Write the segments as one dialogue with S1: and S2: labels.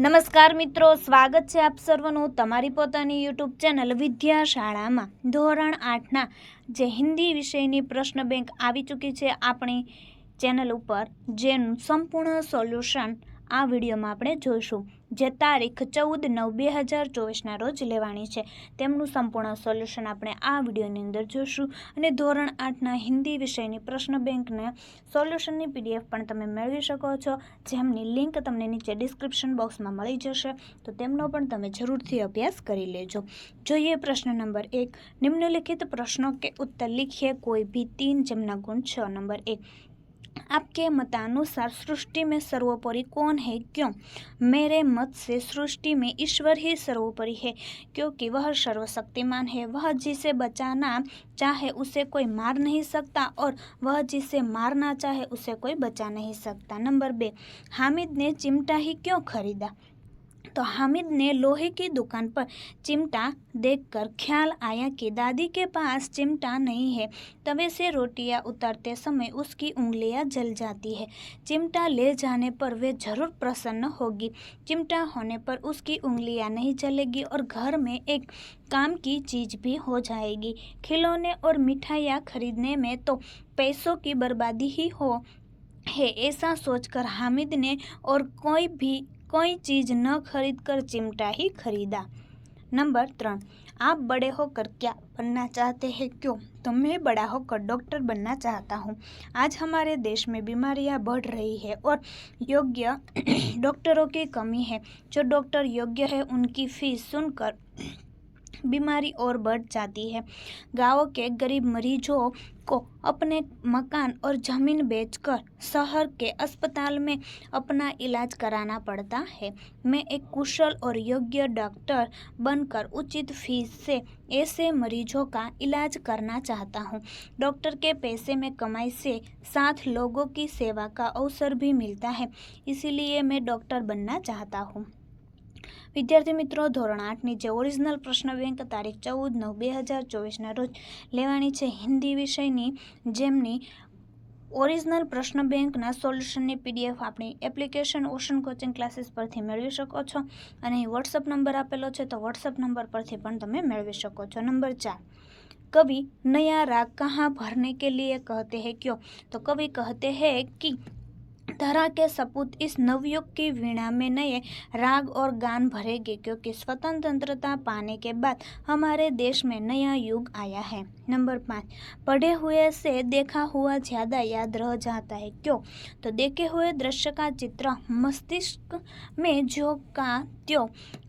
S1: નમસ્કાર મિત્રો, સ્વાગત છે આપ સર્વનું તમારી પોતાની યુટ્યુબ ચેનલ વિદ્યા શાળામાં ધોરણ આઠના જે હિન્દી વિષયની પ્રશ્ન બેંક આવી ચૂકી છે આપણી ચેનલ ઉપર, જેનું સંપૂર્ણ સોલ્યુશન આ વિડીયોમાં આપણે જોઈશું જે તારીખ ચૌદ નવ બે હજાર ચોવીસના રોજ લેવાની છે. તેમનું સંપૂર્ણ સોલ્યુશન આપણે આ વિડીયોની અંદર જોઈશું. અને ધોરણ આઠના હિન્દી વિષયની પ્રશ્ન બેંકને સોલ્યુશનની પીડીએફ પણ તમે મેળવી શકો છો. જેમની લિંક તમને નીચે ડિસ્ક્રિપ્શન બોક્સમાં મળી જશે. તો તેમનો પણ તમે જરૂરથી અભ્યાસ કરી લેજો. જોઈએ પ્રશ્ન નંબર એક. નિમ્નલિખિત પ્રશ્નો કે ઉત્તર લીખીએ કોઈ ભી તીન જેમના ગુણ છ. નંબર એક. आपके मतानुसार सृष्टि में सर्वोपरि कौन है? क्यों? मेरे मत से सृष्टि में ईश्वर ही सर्वोपरि है, क्योंकि वह सर्वशक्तिमान है। वह जिसे बचाना चाहे उसे कोई मार नहीं सकता और वह जिसे मारना चाहे उसे कोई बचा नहीं सकता। नंबर बे, हामिद ने चिमटा ही क्यों खरीदा? तो हामिद ने लोहे की दुकान पर चिमटा देखकर ख्याल आया कि दादी के पास चिमटा नहीं है। तवे से रोटियाँ उतारते समय उसकी उंगलियाँ जल जाती है। चिमटा ले जाने पर वे ज़रूर प्रसन्न होगी। चिमटा होने पर उसकी उंगलियाँ नहीं जलेगी और घर में एक काम की चीज़ भी हो जाएगी। खिलौने और मिठाइयाँ खरीदने में तो पैसों की बर्बादी ही हो, है ऐसा सोचकर हामिद ने और कोई भी कोई चीज़ न खरीद कर चिमटा ही खरीदा। नंबर त्रण आप बड़े होकर क्या बनना चाहते हैं? क्यों? तो मैं बड़ा होकर डॉक्टर बनना चाहता हूँ। आज हमारे देश में बीमारियाँ बढ़ रही है और योग्य डॉक्टरों की कमी है। जो डॉक्टर योग्य है, उनकी फ़ीस सुनकर बीमारी और बढ़ जाती है। गाँव के गरीब मरीजों को अपने मकान और ज़मीन बेचकर शहर के अस्पताल में अपना इलाज कराना पड़ता है। मैं एक कुशल और योग्य डॉक्टर बनकर उचित फ़ीस से ऐसे मरीजों का इलाज करना चाहता हूँ। डॉक्टर के पैसे में कमाई से साथ लोगों की सेवा का अवसर भी मिलता है, इसीलिए मैं डॉक्टर बनना चाहता हूँ। વિદ્યાર્થી મિત્રો ધોરણ આઠની જે ઓરિજિનલ પ્રશ્ન બેંક તારીખ ચૌદ નવ બે હજાર ચોવીસના રોજ લેવાની છે હિન્દી વિષયની જેમની ઓરિજિનલ પ્રશ્ન બેંકના સોલ્યુશનની પીડીએફ આપણી એપ્લિકેશન ઓશન કોચિંગ ક્લાસીસ પરથી મેળવી શકો છો અને અહીં વોટ્સઅપ નંબર આપેલો છે તો વોટ્સઅપ નંબર પરથી પણ તમે મેળવી શકો છો નંબર ચાર कवि नया राग कहाँ भरने के लिए कहते हैं क्यों तो कवि कहते हैं कि धरा के सपूत इस नवयुग की वीणा में नए राग और गान भरेंगे, क्योंकि स्वतंत्रता पाने के बाद हमारे देश में नया युग आया है। नंबर पाँच, पढ़े हुए से देखा हुआ ज़्यादा याद रह जाता है। क्यों? तो देखे हुए दृश्य का चित्र मस्तिष्क में जो का, त्यों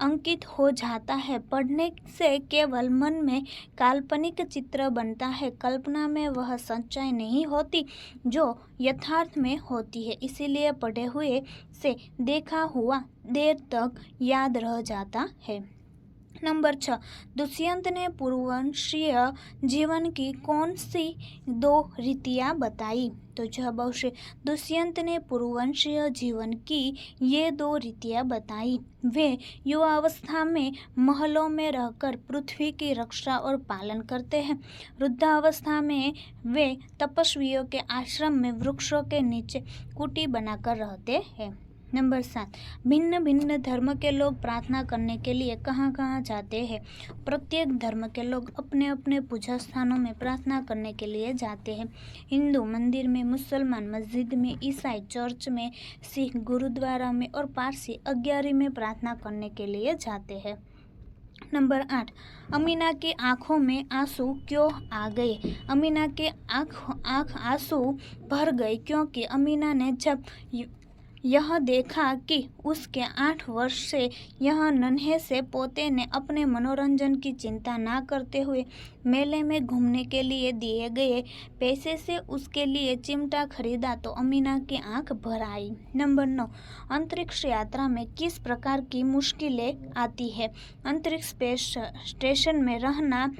S1: अंकित हो जाता है। पढ़ने से केवल मन में काल्पनिक चित्र बनता है। कल्पना में वह सच्चाई नहीं होती, जो यथार्थ में होती है। इसीलिए पढ़े हुए से देखा हुआ देर तक याद रह जाता है। नंबर छः। दुष्यंत ने पूर्ववंशीय जीवन की कौन सी दो रीतियाँ बताई? तो जवाब आवश्य दुष्यंत ने पूर्ववंशीय जीवन की ये दो रीतियाँ बताई। वे युवावस्था में महलों में रहकर पृथ्वी की रक्षा और पालन करते हैं। वृद्धावस्था में वे तपस्वियों के आश्रम में वृक्षों के नीचे कुटी बनाकर रहते हैं। नंबर सात भिन्न भिन्न धर्म के लोग प्रार्थना करने के लिए कहाँ कहाँ जाते हैं? प्रत्येक धर्म के लोग अपने अपने पूजा स्थानों में प्रार्थना करने के लिए जाते हैं। हिंदू मंदिर में, मुसलमान मस्जिद में, ईसाई चर्च में, सिख गुरुद्वारा में और पारसी अग्यारी में प्रार्थना करने के लिए जाते हैं। नंबर आठ, अमीना की आँखों में आँसू क्यों आ गए? अमीना के आँख आँख आँसू भर गए क्योंकि अमीना ने जब यह देखा कि उसके आठ वर्ष से यह नन्हे से पोते ने अपने मनोरंजन की चिंता ना करते हुए मेले में घूमने के लिए दिए गए पैसे से उसके लिए चिमटा खरीदा तो अमीना की आँख भर आई। नंबर नौ, अंतरिक्ष यात्रा में किस प्रकार की मुश्किलें आती है? अंतरिक्ष स्टेशन में रहना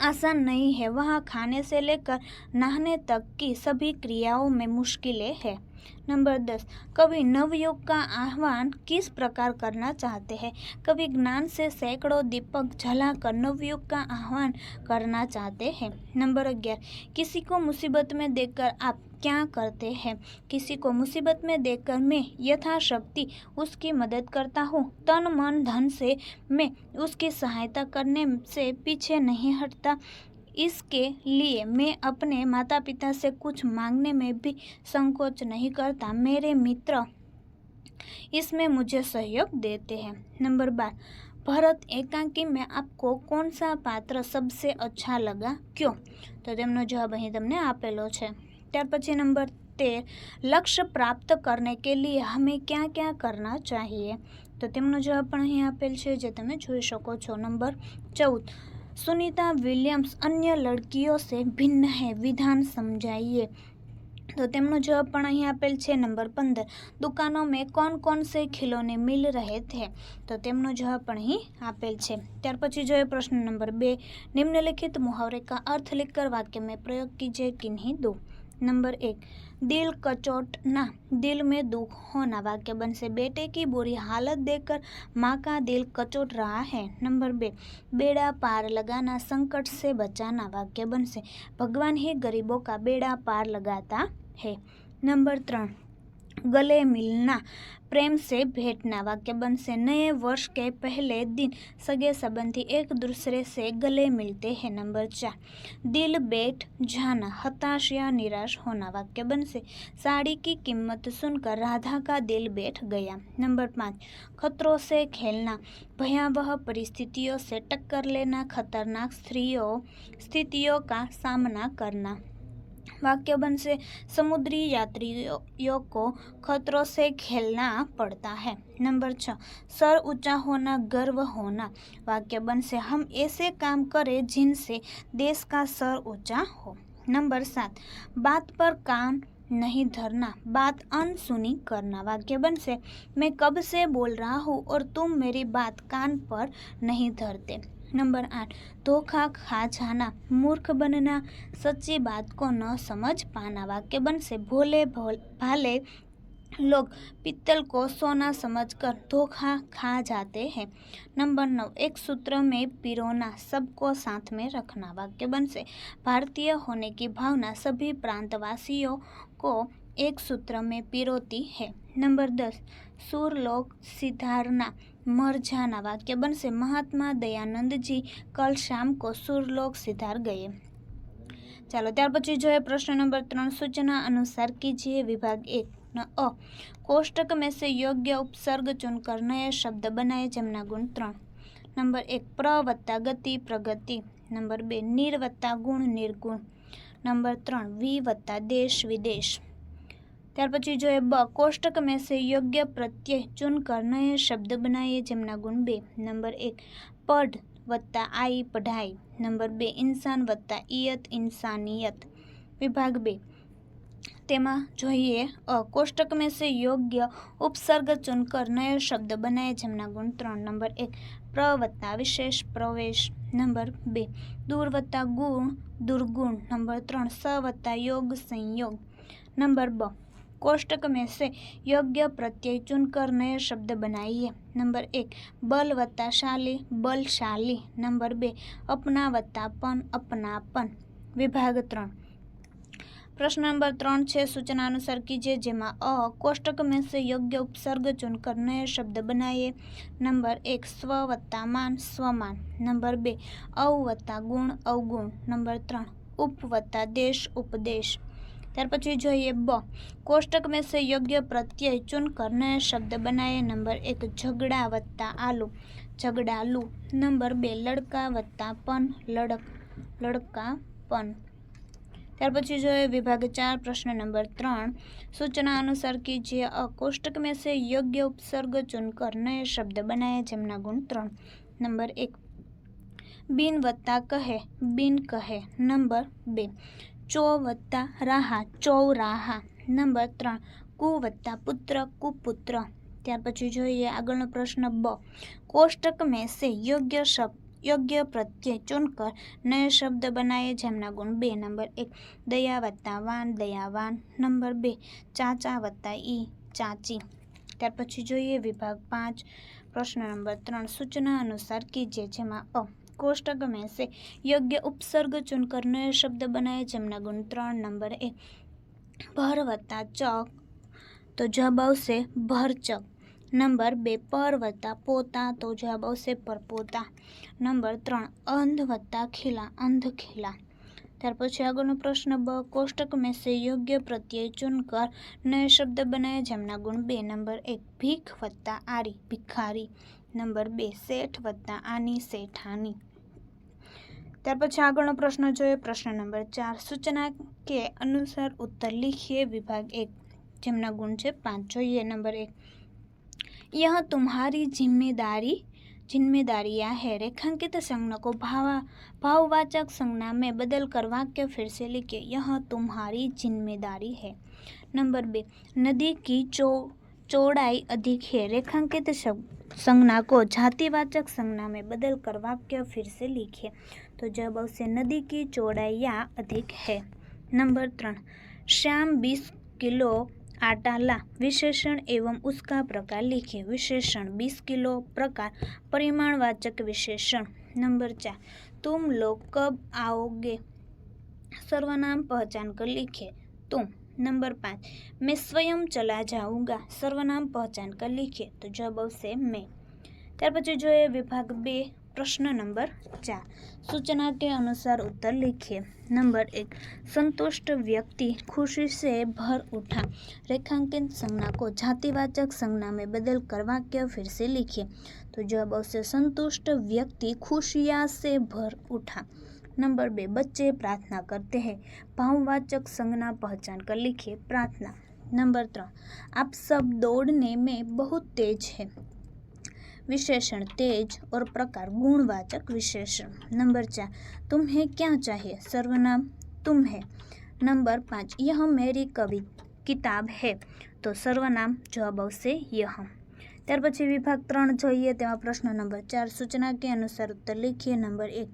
S1: आसान नहीं है। वहाँ खाने से लेकर नहाने तक की सभी क्रियाओं में मुश्किलें हैं। नंबर दस, कवि नवयुग का आह्वान किस प्रकार करना चाहते हैं? कवि ज्ञान से सैकड़ों दीपक जलाकर नवयुग का आह्वान करना चाहते हैं। नंबर ग्यारह, किसी को मुसीबत में देखकर आप क्या करते हैं? किसी को मुसीबत में देखकर मैं यथाशक्ति उसकी मदद करता हूँ। तन मन धन से मैं उसकी सहायता करने से पीछे नहीं हटता। इसके लिए मैं अपने माता पिता से कुछ मांगने में भी संकोच नहीं करता। मेरे मित्र इसमें मुझे सहयोग देते हैं। नंबर बार, भरत एकांकी में आपको कौन सा पात्र सबसे अच्छा लगा? क्यों? तो तमो जवाब अँ तमने आपेलो त्यार पी नंबर तेर लक्ष्य प्राप्त करने के लिए हमें क्या क्या करना चाहिए तो तेमनो जवाब अँ आपेल जो ते जु सको नंबर चौदह सुनीता विलियम्स अन्य लड़कियों से भिन्न है विधान समझाइए तो તેમનો જવાબ પણ અહીં આપેલ છે નંબર પંદર દુકાનો મેં કોણ કોણ સે ખિલોને મિલ રહે થે તો તેમનો જવાબ પણ અહીં આપેલ છે ત્યાર પછી જોઈએ પ્રશ્ન નંબર બે નિમ્નલિખિત मुहावरे का अर्थ लिखकर वाक्य में प्रयोग कीजिए किन्हीं दो नंबर एक, दिल कचोटना दिल में दुख होना। वाक्य बन से बेटे की बुरी हालत देखकर माँ का दिल कचोट रहा है। नंबर बे, बेड़ा पार लगाना, संकट से बचाना। वाक्य बन से भगवान ही गरीबों का बेड़ा पार लगाता है। नंबर त्रण गले मिलना प्रेम से भेंटना वाक्य बन से नए वर्ष के पहले दिन सगे संबंधी एक दूसरे से गले मिलते हैं नंबर चार दिल बैठ जाना हताश या निराश होना वाक्य बन से साड़ी की कीमत सुनकर राधा का दिल बैठ गया नंबर पाँच खतरों से खेलना भयावह परिस्थितियों से टक्कर लेना खतरनाक स्त्रियों स्थितियों का सामना करना वाक्य बन से समुद्री यात्रियों को खतरों से खेलना पड़ता है। नंबर छः, सर ऊँचा होना, गर्व होना। वाक्य बन से हम ऐसे काम करें जिनसे देश का सर ऊँचा हो। नंबर सात, बात पर कान नहीं धरना, बात अनसुनी करना। वाक्य बन से मैं कब से बोल रहा हूँ और तुम मेरी बात कान पर नहीं धरते। नंबर आठ धोखा खा जाना। मूर्ख बनना, सच्ची बात को न समझ पाना। वाक्य बन से भोले भोल, भाले लोग पित्तल को सोना समझकर धोखा खा जाते हैं। नंबर नौ, एक सूत्र में पिरोना, सबको साथ में रखना। वाक्य बन से भारतीय होने की भावना सभी प्रांतवासियों को एक सूत्र में पिरोती है। नंबर दस, सूरलोक सिधारना મરજાના વાક્ય બનશે. મહાત્મા દયાનંદજી કલ શામ કો સુરલોક સિધાર ગયે. ચાલો, ત્યાર પછી જોઈએ પ્રશ્ન નંબર ત્રણ. સૂચના અનુસાર કીજીએ વિભાગ એક. ન, અ. કોષ્ટક મેસે યોગ્ય ઉપસર્ગ ચુનકર નય શબ્દ બનાય જેમના ગુણ ત્રણ. નંબર એક, પ્ર વત્તા ગતિ, પ્રગતિ. નંબર બે નિર્વત્તા ગુણ, નિર્ગુણ. નંબર ત્રણ, વી વત્તા દેશ વિદેશ. त्यार पी जो ब कोष्टक में से योग्य प्रत्यय चुन नए शब्द बनाए जमना गुण बे नंबर एक पढ़ वत्ता आई पढ़ाई नंबर बे इंसान वत्ता इत इंसानियत विभाग बे तेमा जो अकोष्टक में से योग्य उपसर्ग चुनकर नय शब्द बनाए जमना गुण त्र नंबर एक प्रवत्ता विशेष प्रवेश नंबर बे दूरवत्ता गुण दुर्गुण नंबर त्र सवत्ता योग संयोग नंबर ब कोष्टक में से योग्य प्रत्यय चुनकर नए शब्द बनाइए नंबर एक बल वत्ताशाली बलशाली नंबर बे अपना वत्तापन अपनापन विभाग त्रण प्रश्न नंबर ત્રણ છે સૂચના અનુસાર कीजिए જેમાં અ કોષ્ટક में से योग्य उपसर्ग चुनकर नए शब्द बनाइए नंबर एक स्व वत्ता मान स्वमान नंबर બે અવ વત્તા ગુણ અવગુણ નંબર ત્રણ ઉપ વત્તા દેશ ઉપદેશ त्यार पी जो ब कोष्टक में से योग्य प्रत्यय चुन करने शब्द बनाए नंबर एक झगड़ा वत्ता आलू झगड़ालू नंबर बे लड़का वत्ता पन लड़क लड़का पन त्यार पी जो विभाग चार प्रश्न नंबर त्र सूचना अनुसार कीजिए अकोष्टक में से योग्य उपसर्ग चुनकर नए शब्द बनाए जमना गुण त्र नंबर एक बीन वत्ता कहे बीन कहे नंबर बे ચો વત્તા રાહા ચૌરાહા નંબર ત્રણ કુ વત્તા પુત્ર કુપુત્ર ત્યાર પછી જોઈએ આગળનો પ્રશ્ન બ. કોષ્ટક મેસે યોગ્ય શબ્દ યોગ્ય પ્રત્યે ચૂનકર નય શબ્દ બનાવે જેમના ગુણ બે. નંબર એક, દયા વત્તા વાન દયાવાન નંબર બે, ચાચા વત્તા ઈ, ચાચી. ત્યાર પછી જોઈએ વિભાગ પાંચ, પ્રશ્ન નંબર ત્રણ, સૂચના અનુસાર કીજે, જેમાં અ. कोष्टक में से योग्य उपसर्ग चुनकर नए शब्द बनाए जमना गुण त्र नंबर ए। तो भर वत्ता चक तो जवाब आवश्य भर चक। नंबर बे पर वत्ता पोता तो जवाब आवश्य पर पोता। नंबर त्र अंध वत्ता खीला, अंध खीला। त्यार पी आग प्रश्न ब कोष्टक में से योग्य प्रत्यय चुनकर नए शब्द बनाए जमना गुण बे। नंबर एक भीख वत्ता आरी, भिखारी। નંબર બે શેઠ વત્તા આની શેઠાની ત્યાર પછી આગળનો પ્રશ્ન જોઈએ પ્રશ્ન નંબર ચાર સૂચના કે અનુસાર ઉત્તર લીખીએ વિભાગ એક જેમના ગુણ છે પાંચ જોઈએ નંબર એક यह तुम्हारी जिम्मेदारी जिम्मेदारियां है रेखांकित संज्ञा को भावा भाववाचक संज्ञा में बदल कर वाक्य फिर से लिखे यह तुम्हारी जिम्मेदारी है नंबर बे नदी की चौ चौड़ाई अधिक है। रेखांकित संज्ञा को जातिवाचक संज्ञा में बदल कर वाक्य फिर से लिखे। तो जब उसे नदी की चौड़ाइयाँ अधिक है। नंबर त्रण श्याम बीस किलो आटा ला विशेषण एवं उसका प्रकार लिखे। विशेषण, बीस किलो प्रकार, परिमाणवाचक विशेषण। नंबर चार, तुम लोग कब आओगे? सर्वनाम पहचान कर लिखे। तुम नंबर पाँच मैं स्वयं चला जाऊंगा सर्वनाम पहचान कर लिखे तो जवाब આવશે मैं ત્યાર પછી જોઈએ વિભાગ બે प्रश्न नंबर चार सूचना के अनुसार उत्तर लिखिए नंबर एक संतुष्ट व्यक्ति खुशी से भर उठा रेखांकित संज्ञा को जातिवाचक संज्ञा में बदल कर वाक्य फिर से लिखिए तो जवाब आवश्य संतुष्ट व्यक्ति खुशियाँ से भर उठा नंबर बे बच्चे प्रार्थना करते हैं भाववाचक संज्ञा पहचान कर लिखिए प्रार्थना नंबर तीन आप सब दौड़ने में बहुत तेज है विशेषण तेज और प्रकार गुणवाचक विशेषण नंबर चार तुम्हें क्या चाहिए सर्वनाम तुम है नंबर पाँच यह मेरी कवि किताब है तो सर्वनाम जवाब આવશે यह ત્યાર પછી વિભાગ ત્રણ જોઈએ તેમાં પ્રશ્ન નંબર ચાર સૂચના કે અનુસાર उत्तर लिखिए नंबर एक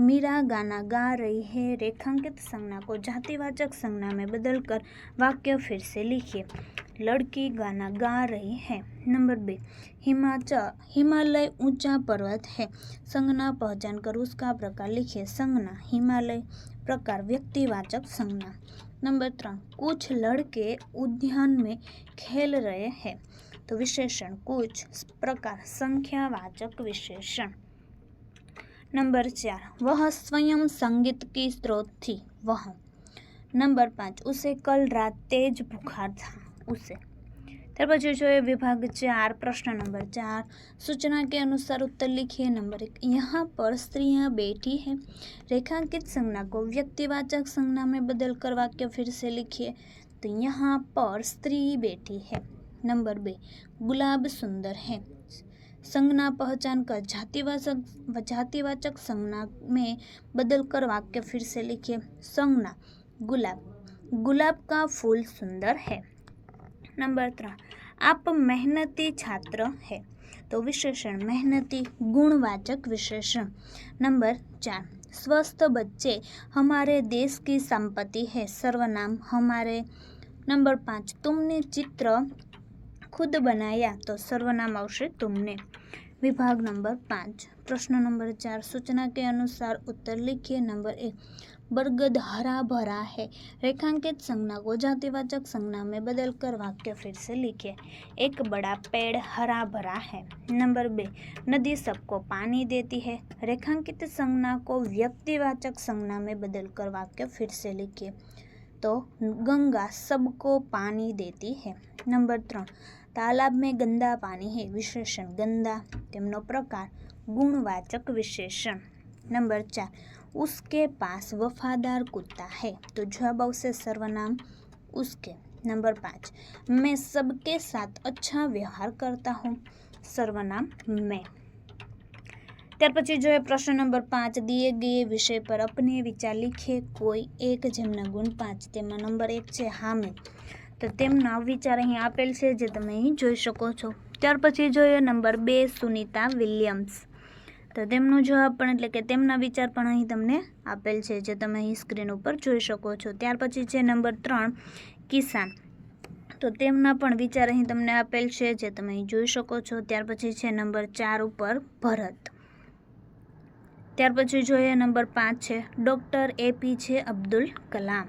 S1: मीरा गाना गा रही है। रेखांकित संज्ञा को जातिवाचक संज्ञा में बदलकर वाक्य फिर से लिखिए। लड़की गाना गा रही है। नंबर बे हिमाचल हिमालय ऊँचा पर्वत है। संज्ञा पहचान कर उसका प्रकार लिखिए। संज्ञा, हिमालय प्रकार व्यक्तिवाचक संज्ञा। नंबर तीन कुछ लड़के उद्यान में खेल रहे हैं। तो विशेषण, कुछ प्रकार संख्यावाचक विशेषण। नंबर चार वह स्वयं संगीत की स्रोत थी वह नंबर पाँच उसे कल रात तेज बुखार था उसे ત્યાર પછી જોઈએ विभाग चार प्रश्न नंबर चार सूचना के अनुसार उत्तर लिखिए नंबर एक यहाँ पर स्त्रियाँ बैठी हैं रेखांकित संज्ञा को व्यक्तिवाचक संज्ञा में बदल कर वाक्य फिर से लिखिए तो यहाँ पर स्त्री बैठी है नंबर बे गुलाब सुंदर है संज्ञा पहचान कर जातिवाचक जातिवाचक संज्ञा में बदल कर वाक्य फिर से लिखिए संज्ञा गुलाब गुलाब का फूल सुंदर है नंबर तीन आप मेहनती छात्र है तो विशेषण मेहनती गुणवाचक विशेषण नंबर चार स्वस्थ बच्चे हमारे देश की संपत्ति है सर्वनाम हमारे नंबर पाँच तुमने चित्र खुद बनाया तो सर्वनाम आवश्य तुमने विभाग नंबर पाँच प्रश्न नंबर चार सूचना के अनुसार उत्तर लिखिए नंबर एक बरगद हरा भरा है रेखांकित संज्ञा को जातिवाचक संज्ञा में बदलकर वाक्य फिर से लिखिए एक बड़ा पेड़ हरा भरा है नंबर बे नदी सबको पानी देती है रेखांकित संज्ञा को व्यक्तिवाचक संज्ञा में बदलकर वाक्य फिर से लिखिए तो गंगा सबको पानी देती है नंबर ત્રણ तालाब में गंदा पानी है, विशेषण गंदा। तेमनो प्रकार गुणवाचक विशेषण नंबर चार उसके पास वफादार कुत्ता है तो जवाब आवश्य सर्वनाम उसके नंबर पाँच मैं सबके साथ अच्छा व्यवहार करता हूँ सर्वनाम मैं त्यार पी जो है प्रश्न नंबर पाँच दिए गए विषय पर अपने विचार लिखे कोई एक जमना गुण पाँच तम नंबर एक है हा તો તેમના વિચાર અહીં આપેલ છે જે તમે અહીં જોઈ શકો છો. ત્યાર પછી જોઈએ નંબર બે, સુનિતા વિલિયમ્સ. તો તેમનો જવાબ પણ એટલે કે તેમના વિચાર પણ અહીં તમને આપેલ છે જે તમે અહીં સ્ક્રીન ઉપર જોઈ શકો છો. ત્યાર પછી છે નંબર ત્રણ, કિસાન. તો તેમના પણ વિચાર અહીં તમને આપેલ છે જે તમે અહીં જોઈ શકો છો. ત્યાર પછી છે નંબર ચાર ઉપર ભરત. ત્યાર પછી જોઈએ નંબર પાંચ છે, ડૉક્ટર એપીજે અબ્દુલ કલામ.